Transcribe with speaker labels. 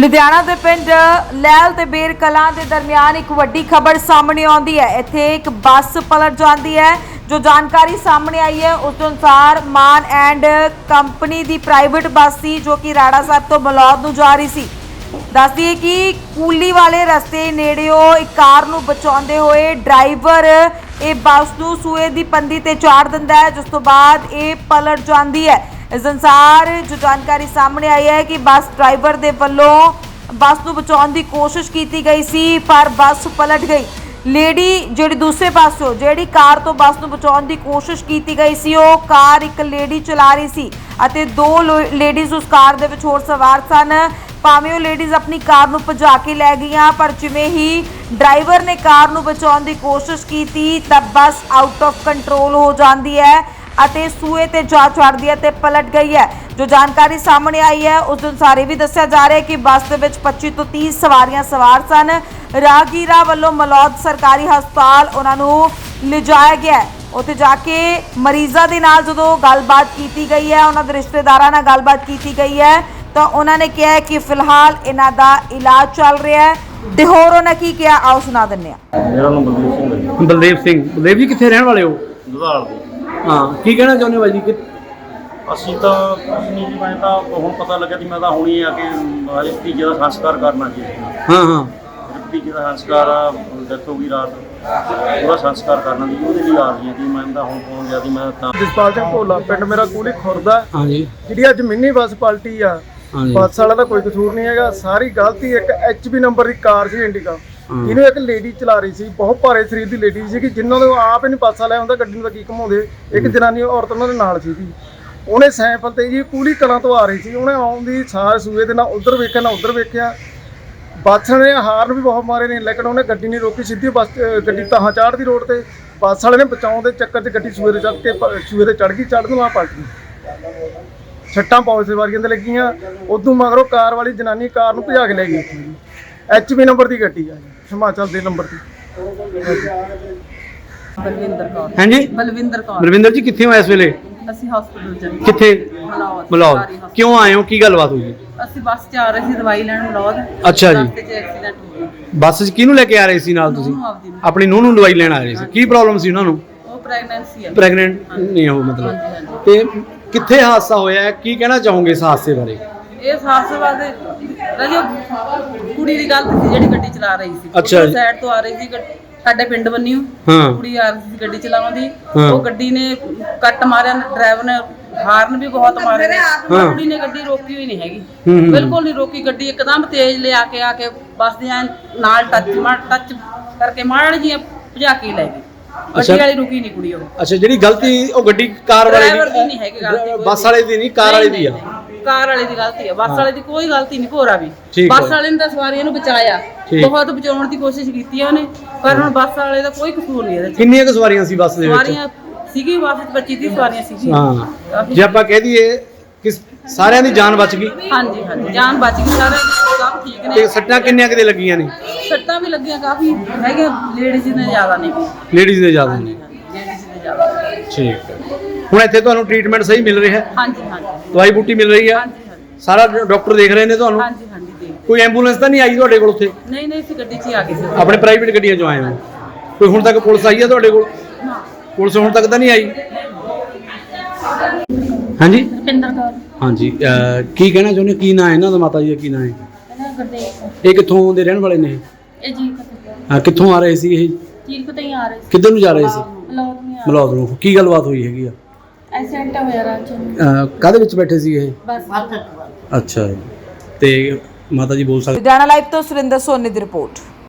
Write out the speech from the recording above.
Speaker 1: ਲੁਧਿਆਣਾ ਦੇ ਪਿੰਡ ਲੈਲ ਤੇ ਬੇਰ ਕਲਾਂ ਦੇ ਦਰਮਿਆਨ ਇੱਕ ਵੱਡੀ ਖਬਰ ਸਾਹਮਣੇ ਆਉਂਦੀ ਹੈ। ਇੱਥੇ ਇੱਕ ਬੱਸ ਪਲਟ ਜਾਂਦੀ ਹੈ। ਜੋ ਜਾਣਕਾਰੀ ਸਾਹਮਣੇ ਆਈ ਹੈ, ਉਸ ਦੇ ਅਨੁਸਾਰ ਮਾਨ ਐਂਡ ਕੰਪਨੀ ਦੀ ਪ੍ਰਾਈਵੇਟ ਬੱਸ ਸੀ, ਜੋ ਕਿ ਰਾੜਾ ਸਾਹਿਬ ਤੋਂ ਬਲੌਦ ਨੂੰ ਜਾ ਰਹੀ ਸੀ। ਦੱਸਦੀ ਹੈ ਕਿ ਕੂਲੀ ਵਾਲੇ ਰਸਤੇ ਨੇੜਿਓ ਇੱਕ ਕਾਰ ਨੂੰ ਬਚਾਉਂਦੇ ਹੋਏ ਡਰਾਈਵਰ ਇਹ ਬੱਸ ਨੂੰ ਸੂਏ ਦੀ ਪੰਦੀ ਤੇ ਚਾੜ ਦਿੰਦਾ ਹੈ, ਜਿਸ ਤੋਂ ਬਾਅਦ ਇਹ ਪਲਟ ਜਾਂਦੀ ਹੈ। ਇਸ ਅਨੁਸਾਰ ਜੋ ਜਾਣਕਾਰੀ ਸਾਹਮਣੇ ਆਈ ਹੈ ਕਿ ਬੱਸ ਡਰਾਈਵਰ ਦੇ ਵੱਲੋਂ ਬੱਸ ਨੂੰ ਬਚਾਉਣ ਦੀ ਕੋਸ਼ਿਸ਼ ਕੀਤੀ ਗਈ ਸੀ, ਪਰ ਬੱਸ ਪਲਟ ਗਈ। ਲੇਡੀ ਜਿਹੜੀ ਦੂਸਰੇ ਪਾਸੋਂ ਜਿਹੜੀ ਕਾਰ ਤੋਂ ਬੱਸ ਨੂੰ ਬਚਾਉਣ ਦੀ ਕੋਸ਼ਿਸ਼ ਕੀਤੀ ਗਈ ਸੀ, ਉਹ ਕਾਰ ਇੱਕ ਲੇਡੀ ਚਲਾ ਰਹੀ ਸੀ ਅਤੇ ਦੋ ਲੇਡੀਜ਼ ਉਸ ਕਾਰ ਦੇ ਵਿੱਚ ਹੋਰ ਸਵਾਰ ਸਨ। ਭਾਵੇਂ ਉਹ ਲੇਡੀਜ਼ ਆਪਣੀ ਕਾਰ ਨੂੰ ਭਜਾ ਕੇ ਲੈ ਗਈਆਂ, ਪਰ ਜਿਵੇਂ ਹੀ ਡਰਾਈਵਰ ਨੇ ਕਾਰ ਨੂੰ ਬਚਾਉਣ ਦੀ ਕੋਸ਼ਿਸ਼ ਕੀਤੀ, ਤਾਂ ਬੱਸ ਆਊਟ ਆਫ ਕੰਟਰੋਲ ਹੋ ਜਾਂਦੀ ਹੈ। ਅਤੇ ਸੂਏ ਤੇ ਜਾ ਚੜ੍ਹਦੀ ਹੈ ਤੇ ਪਲਟ ਗਈ ਹੈ। ਜੋ ਜਾਣਕਾਰੀ ਸਾਹਮਣੇ ਆਈ ਹੈ ਉਸ ਅਨੁਸਾਰ ਇਹ ਵੀ ਦੱਸਿਆ ਜਾ ਰਿਹਾ ਹੈ ਕਿ ਬੱਸ ਦੇ ਵਿੱਚ 25 ਤੋਂ 30 ਸਵਾਰੀਆਂ ਸਵਾਰ ਸਨ। ਰਾਹਗੀਰਾਂ ਵੱਲੋਂ ਮਲੌਦ ਸਰਕਾਰੀ ਹਸਪਤਾਲ ਉਹਨਾਂ ਨੂੰ ਲਿਜਾਇਆ ਗਿਆ। ਉੱਥੇ ਜਾ ਕੇ ਮਰੀਜ਼ਾਂ ਦੇ ਨਾਲ ਜਦੋਂ ਗੱਲਬਾਤ ਕੀਤੀ ਗਈ ਹੈ ਉਹਨਾਂ ਦੇ ਰਿਸ਼ਤੇਦਾਰਾਂ ਨਾਲ ਗੱਲਬਾਤ ਕੀਤੀ ਗਈ ਹੈ ਤਾਂ ਉਹਨਾਂ ਨੇ ਕਿਹਾ ਕਿ ਫਿਲਹਾਲ ਇਹਨਾਂ ਦਾ ਇਲਾਜ ਚੱਲ ਰਿਹਾ ਹੈ। ਤੇ ਹੋਰ ਉਹਨਾਂ ਕੀ ਕਿਹਾ ਆਓ ਸੁਣਾ ਦਿੰਦੇ ਹਾਂ।
Speaker 2: ਮੇਰਾ ਨਾਮ ਬਲਦੀਪ ਸਿੰਘ ਹੈ
Speaker 3: ਬਲਦੇਵ ਸਿੰਘ। ਬਲਦੇਵ ਜੀ ਕਿੱਥੇ ਰਹਿਣ ਵਾਲੇ ਹੋ?
Speaker 2: ਦੁਧਾਲ ਦੇ।
Speaker 3: ਹਾਂ ਕੀ ਕਹਿਣਾ ਚਾਹੁੰਦੇ ਹੋ ਬਾਈ ਜੀ? ਕਿ
Speaker 2: ਅਸੀਂ ਤਾਂ ਕੁਛ ਨਹੀਂ ਜੀ ਮੈਂ ਤਾਂ ਹੁਣ ਪਤਾ ਲੱਗਿਆ ਕਿ ਮੈਂ ਤਾਂ ਹੁਣੀ ਆ ਕੇ ਹਜੇ ਭਤੀਜੇ ਦਾ ਸੰਸਕਾਰ ਕਰਨਾ ਜੀ।
Speaker 3: ਹਾਂ ਹਾਂ।
Speaker 2: ਮੇਰੇ ਭਤੀਜੇ ਦਾ ਸੰਸਕਾਰ ਆ ਡੈਥ ਹੋ ਗਈ ਰਾਤ। ਉਹਦਾ ਸੰਸਕਾਰ ਕਰਨਾ ਜੀ ਉਹਦੇ ਲਈ ਆ ਰਹੀ ਹਾਂ ਜੀ ਮੈਂ ਤਾਂ ਹੁਣ ਫੋਨ ਗਿਆ ਸੀ ਮੈਂ ਤਾਂ
Speaker 4: ਜਸਪਾਲ ਸਿੰਘ ਭੋਲਾ ਪਿੰਡ ਮੇਰਾ ਕੂਲੀ ਖੁਰਦਾ
Speaker 3: ਹਾਂਜੀ।
Speaker 4: ਜਿਹੜੀ ਅੱਜ ਮਿੰਨੀ ਬੱਸ ਪਲਟੀ ਆ
Speaker 3: ਹਾਂਜੀ।
Speaker 4: ਬੱਸ ਵਾਲਾ ਦਾ ਕੋਈ ਕਸੂਰ ਨਹੀਂ ਹੈਗਾ ਸਾਰੀ ਗਲਤੀ ਇੱਕ ਐਚਬੀ ਨੰਬਰ ਦੀ ਕਾਰ ਸੀ ਇੰਡੀਕਾ। ਇਹਨੂੰ ਇੱਕ ਲੇਡੀ ਚਲਾ ਰਹੀ ਸੀ ਬਹੁਤ ਭਾਰੇ ਸਰੀਰ ਦੀ ਲੇਡੀ ਸੀ ਕਿ ਜਿਨ੍ਹਾਂ ਨੂੰ ਆਪ ਹੀ ਨਹੀਂ ਬੱਸ ਵਾਲਿਆ ਹੁੰਦਾ ਗੱਡੀ ਨੂੰ ਤਾਂ ਕੀ ਘਮਾਉਂਦੇ। ਇੱਕ ਜਨਾਨੀ ਔਰਤ ਉਹਨਾਂ ਦੇ ਨਾਲ ਸੀ ਜੀ ਉਹਨੇ ਸਾਈਕਲ ਤੇ ਜੀ ਕੂਲੀ ਕਲਾਂ ਤੋਂ ਆ ਰਹੀ ਸੀ। ਉਹਨੇ ਆਉਂਦੀ ਸਾਰ ਸੂਏ ਦੇ ਨਾਲ ਉਧਰ ਵੇਖਿਆ ਨਾ ਉਧਰ ਵੇਖਿਆ। ਬੱਸ ਨੇ ਹਾਰਨ ਵੀ ਬਹੁਤ ਮਾਰੇ ਨੇ ਲੇਕਿਨ ਉਹਨੇ ਗੱਡੀ ਨਹੀਂ ਰੋਕੀ ਸਿੱਧੀ ਬੱਸ ਗੱਡੀ ਤਾਹਾਂ ਚਾੜਦੀ ਰੋਡ ਤੇ। ਬੱਸ ਵਾਲੇ ਨੇ ਬਚਾਉਣ ਦੇ ਚੱਕਰ 'ਚ ਗੱਡੀ ਸੂਏ ਤੇ ਚੜ੍ਹ ਕੇ ਸੂਏ ਤੇ ਚੜ੍ਹ ਗਈ ਚੜ੍ਹਨ ਨੂੰ ਆ ਪਲਟ ਗਈ। ਛੱਟਾਂ ਪੌਂਚ ਸਵਾਰੀਆਂ ਤੇ ਲੱਗੀਆਂ। ਉਦੋਂ ਮਗਰੋਂ ਕਾਰ ਵਾਲੀ ਜਨਾਨੀ ਕਾਰ ਨੂੰ ਭਜਾ ਕੇ ਲੈ ਗਈ। ਐਚਪੀ ਨੰਬਰ ਦੀ ਗੱਡੀ ਆ ਜੀ, ਹਿਮਾਚਲ ਦੇ ਨੰਬਰ ਦੀ।
Speaker 5: ਬਲਵਿੰਦਰ ਕੌਰ।
Speaker 3: ਹਾਂਜੀ?
Speaker 5: ਬਲਵਿੰਦਰ ਕੌਰ।
Speaker 3: ਬਲਵਿੰਦਰ ਜੀ ਕਿੱਥੇ ਹੋ ਇਸ ਵੇਲੇ?
Speaker 5: ਅਸੀਂ ਹਸਪੀਟਲ ਚੱਲੇ
Speaker 3: ਕਿੱਥੇ?
Speaker 5: hospital।
Speaker 3: ਕਿਉਂ ਆਏ ਹੋ? ਕੀ ਗੱਲਬਾਤ ਹੋਈ
Speaker 5: ਅਸੀਂ ਬੱਸ 'ਚ ਆ ਰਹੇ ਸੀ ਦਵਾਈ ਲੈਣ ਮਲੌਦ
Speaker 3: ਅੱਛਾ ਜੀ।
Speaker 5: ਰਸਤੇ 'ਚ ਐਕਸੀਡੈਂਟ ਹੋ ਗਿਆ।
Speaker 3: ਬੱਸ 'ਚ ਕਿਹਨੂੰ ਲੈ ਕੇ ਆ ਰਹੇ ਸੀ ਨਾਲ ਤੁਸੀਂ?
Speaker 5: ਉਹਨੂੰ ਆਪਦੀ ਨੂੰ।
Speaker 3: ਆਪਣੀ ਨੂੰਹ ਨੂੰ ਦਵਾਈ ਲੈਣ ਆ ਰਹੇ ਸੀ। ਕੀ ਪ੍ਰੋਬਲਮ ਸੀ ਉਹਨਾਂ ਨੂੰ?
Speaker 5: ਉਹ ਪ੍ਰੈਗਨੈਂਸੀ ਹੈ
Speaker 3: ਪ੍ਰੈਗਨੈਂਟ ਨਹੀਂ ਹੋ ਮਤਲਬ।
Speaker 5: ਹਾਂਜੀ ਹਾਂਜੀ।
Speaker 3: ਤੇ ਕਿੱਥੇ ਹਾਦਸਾ ਹੋਇਆ ਹੈ? ਕੀ ਕਹਿਣਾ ਚਾਹੋਗੇ ਇਸ ਹਾਦਸੇ ਬਾਰੇ?
Speaker 5: ਇਹ ਹਾਦਸਾ ਦੇ ਰਾਜੋ ਕੁੜੀ ਦੀ ਗਲਤੀ ਸੀ ਜਿਹੜੀ ਗੱਡੀ ਚਲਾ ਰਹੀ ਸੀ
Speaker 3: ਅੱਛਾ ਜੀ।
Speaker 5: ਸਾਈਡ ਤੋਂ ਆ ਰਹੀ ਸੀ ਗੱਡੀ- ਸਾਡੇ ਪਿੰਡ ਬੰਨਿਓ
Speaker 3: ਹਾਂ
Speaker 5: ਕੁੜੀ ਆ ਰਹੀ ਸੀ ਗੱਡੀ ਚਲਾਉਂਦੀ
Speaker 3: ਹਾਂ।
Speaker 5: ਉਹ ਗੱਡੀ ਨੇ ਕੱਟ ਮਾਰਿਆ ਡਰਾਈਵਰ ਨੇ ਹਾਰਨ ਵੀ ਬਹੁਤ ਮਾਰੇ ਨੇ
Speaker 3: ਹਾਂ।
Speaker 5: ਕੁੜੀ ਨੇ ਗੱਡੀ ਰੋਕੀ ਹੋਈ ਨਹੀਂ ਹੈਗੀ
Speaker 3: ਹੂੰ, ਹੂੰ।
Speaker 5: ਬਿਲਕੁਲ ਨਹੀਂ ਰੋਕੀ ਗੱਡੀ ਇੱਕਦਮ ਤੇਜ਼ ਲਿਆ ਕੇ ਆ ਕੇ ਬੱਸ ਦੇ ਐਨ ਨਾਲ ਟੱਚ ਮਾਰ ਟੱਚ ਕਰਕੇ ਮਾਰਨ ਜੀ ਭਜਾ ਕੇ ਲੈ ਗਈ
Speaker 3: ਅੱਛਾ।
Speaker 5: ਗੱਡੀ ਵਾਲੀ ਰੁਕੀ ਨਹੀਂ ਕੁੜੀ ਉਹ
Speaker 3: ਅੱਛਾ ਜਿਹੜੀ ਗਲਤੀ ਉਹ ਗੱਡੀ ਕਾਰ ਵਾਲੇ
Speaker 5: ਡਰਾਈਵਰ ਦੀ ਨਹੀਂ ਹੈਗੀ ਗਲਤੀ ਕੋਈ
Speaker 3: ਬੱਸ
Speaker 5: ਵੀ।
Speaker 3: ਵਾਲੇ ਦੀ ਨਹੀਂ ਕਾਰ ਵਾਲੇ ਦੀ
Speaker 5: ਨਹੀਂ,
Speaker 3: ਆ
Speaker 5: ਨਹੀਂ, ਨਹੀਂ। ਕਾਰ ਵਾਲੇ ਦੀ ਗਲਤੀ ਹੈ ਬੱਸ ਵਾਲੇ ਦੀ ਕੋਈ ਗਲਤੀ ਨਹੀਂ ਭੋਰਾ ਵੀ।
Speaker 3: ਠੀਕ
Speaker 5: ਬੱਸ। ਵਾਲੇ ਨੇ ਤਾਂ ਸਵਾਰੀਆਂ ਨੂੰ ਬਚਾਇਆ।
Speaker 3: ਠੀਕ।
Speaker 5: ਬਹੁਤ ਬਚਾਉਣ ਦੀ ਕੋਸ਼ਿਸ਼ ਕੀਤੀ ਹੈ ਉਹਨੇ ਪਰ ਹੁਣ ਬੱਸ ਵਾਲੇ ਦਾ ਕੋਈ ਕਸੂਰ ਨਹੀਂ ਇਹਦੇ 'ਚ।
Speaker 3: ਕਿੰਨੀਆਂ ਕੁ ਸਵਾਰੀਆਂ ਸੀ ਬੱਸ ਦੇ ਵਿੱਚ?
Speaker 5: ਸਵਾਰੀਆਂ ਸੀਗੀ ਬੱਸ 'ਚ 25 30 ਸਵਾਰੀਆਂ ਸੀਗੀਆਂ।
Speaker 3: ਹਾਂ।
Speaker 5: ਕਾਫੀ-
Speaker 3: ਜੇ ਆਪਾਂ ਕਹਿ ਦਈਏ ਕਿ ਸਾਰਿਆਂ ਦੀ ਜਾਨ ਬਚ ਗਈ?
Speaker 5: ਹਾਂਜੀ ਹਾਂਜੀ ਜਾਨ ਬਚ ਗਈ ਸਾਰੇ ਸਭ ਠੀਕ
Speaker 3: ਤੇ
Speaker 5: ਨੇ
Speaker 3: ਸੱਟਾਂ ਕਿੰਨੀਆਂ ਕਿਤੇ ਲੱਗੀਆਂ ਨੇ?
Speaker 5: ਸੱਟਾਂ ਵੀ ਲੱਗੀਆਂ ਕਾਫੀ ਹੈਗੇ ਲੇਡੀਜ਼ ਨੇ ਜ਼ਿਆਦਾ ਨਹੀਂ
Speaker 3: ਲੇਡੀਜ਼ ਦੇ ਜ਼ਿਆਦਾ ਨੇ।
Speaker 5: ਲੇਡੀਜ਼ ਨੇ ਜ਼ਿਆਦਾ।
Speaker 3: ਠੀਕ ਹੈ। ਹੁਣ ਇੱਥੇ ਤੁਹਾਨੂੰ ਟ੍ਰੀਟਮੈਂਟ ਸਹੀ ਮਿਲ ਰਿਹਾ ਹੈ?
Speaker 5: ਹਾਂਜੀ ਹਾਂਜੀ।
Speaker 3: ਦਵਾਈ ਬੂਟੀ ਮਿਲ ਰਹੀ
Speaker 5: ਹਾਂਜੀ ਹਾਂਜੀ।
Speaker 3: ਸਾਰਾ ਡਾਕਟਰ ਦੇਖ ਰਹੇ ਨੇ ਤੁਹਾਨੂੰ?
Speaker 5: ਹਾਂਜੀ ਹਾਂਜੀ ਦੇਖ
Speaker 3: ਕੋਈ ਐਂਬੂਲੈਂਸ ਤਾਂ ਨਹੀਂ ਆਈ ਤੁਹਾਡੇ ਕੋਲ ਉੱਥੇ?
Speaker 5: ਨਹੀਂ ਨਹੀਂ ਅਸੀਂ ਗੱਡੀ 'ਚ ਹੀ ਆ ਗਏ ਸੀ।
Speaker 3: ਆਪਣੇ ਪ੍ਰਾਈਵੇਟ ਗੱਡੀਆਂ 'ਚੋਂ ਆਏ ਹੋ? ਕੋਈ ਹੁਣ ਤੱਕ ਪੁਲਿਸ ਆਈ ਹੈ ਤੁਹਾਡੇ ਕੋਲ?
Speaker 5: ਨਾ।
Speaker 3: ਪੁਲਿਸ ਹੁਣ ਤੱਕ ਤਾਂ ਨਹੀਂ ਆਈ? ਹਾਂਜੀ?
Speaker 6: ਰੁਪਿੰਦਰ ਕੌਰ।
Speaker 3: ਹਾਂਜੀ ਅਹ ਕੀ ਕਹਿਣਾ ਚਾਹੁੰਦੇ ਹੋ? ਕੀ ਨਾਂ ਹੈ ਇਹਨਾਂ ਦਾ? ਮਾਤਾ ਜੀ ਦਾ ਕੀ ਨਾਂ ਹੈ?
Speaker 6: ਇਹਨਾਂ ਗੁਰਦੇਵ
Speaker 3: ਇਹ ਕਿੱਥੋਂ ਦੇ ਰਹਿਣ ਵਾਲੇ ਨੇ
Speaker 6: ਇਹ? ਜੀ ਕਤੇ
Speaker 3: ਅਹ ਕਿੱਥੋਂ ਆ ਰਹੇ ਸੀ ਇਹ?
Speaker 6: ਚੀਰ ਕਤੇ ਹੀ ਆ ਰਹੇ ਸੀ।
Speaker 3: ਕਿੱਧਰ ਨੂੰ ਜਾ ਰਹੇ ਸੀ?
Speaker 6: ਮਲੌਦ ਆ
Speaker 3: ਮਲੌਦ ਨੂੰ। ਕੀ ਗੱਲਬਾਤ ਹੋਈ ਹੈਗੀ ਆ?
Speaker 6: ਐਕਸੀਡੈਂਟ ਹੋਇਆ ਰਾਤ ਚ
Speaker 3: ਅਹ ਕਾਹਦੇ ਵਿੱਚ ਬੈਠੇ ਸੀ ਇਹ?
Speaker 6: ਬਸ
Speaker 3: ਅੱਛਾ ਜੀ। ਤੇ ਮਾਤਾ ਜੀ ਬੋਲ ਸਕਦੇ
Speaker 1: ਲੁਧਿਆਣਾ ਲਾਈਵ ਤੋਂ ਸੁਰਿੰਦਰ ਸੋਨੀ ਦੀ ਰਿਪੋਰਟ।